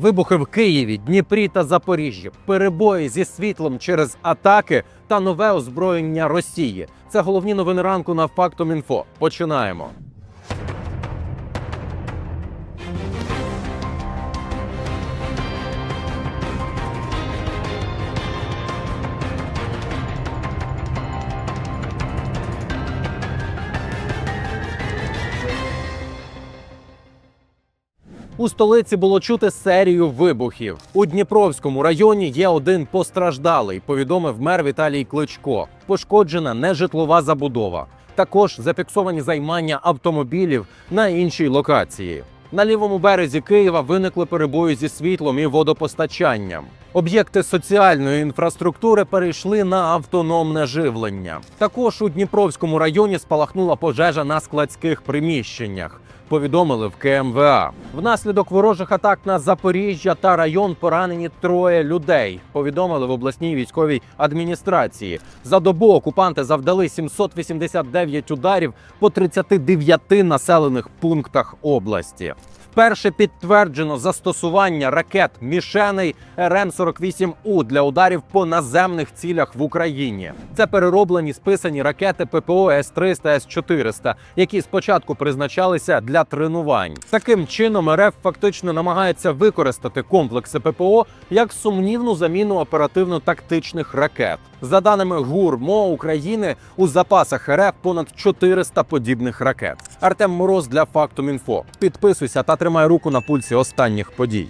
Вибухи в Києві, Дніпрі та Запоріжжі, перебої зі світлом через атаки та нове озброєння Росії. Це головні новини ранку на Фактом Інфо. Починаємо. У столиці було чути серію вибухів. У Дніпровському районі є один постраждалий, повідомив мер Віталій Кличко. Пошкоджена нежитлова забудова. Також зафіксовані займання автомобілів на іншій локації. На лівому березі Києва виникли перебої зі світлом і водопостачанням. Об'єкти соціальної інфраструктури перейшли на автономне живлення. Також у Дніпровському районі спалахнула пожежа на складських приміщеннях. Повідомили в КМВА. Внаслідок ворожих атак на Запоріжжя та район поранені троє людей. Повідомили в обласній військовій адміністрації. За добу окупанти завдали 789 ударів по 39 населених пунктах області. Вперше підтверджено застосування ракет мішеней РМ-48У для ударів по наземних цілях в Україні. Це перероблені списані ракети ППО С-300, С-400, які спочатку призначалися для тренувань. Таким чином РФ фактично намагається використати комплекси ППО як сумнівну заміну оперативно-тактичних ракет. За даними ГУР МО України, у запасах РФ понад 400 подібних ракет. Артем Мороз для Фактум Інфо. Підписуйся та тримай руку на пульсі останніх подій.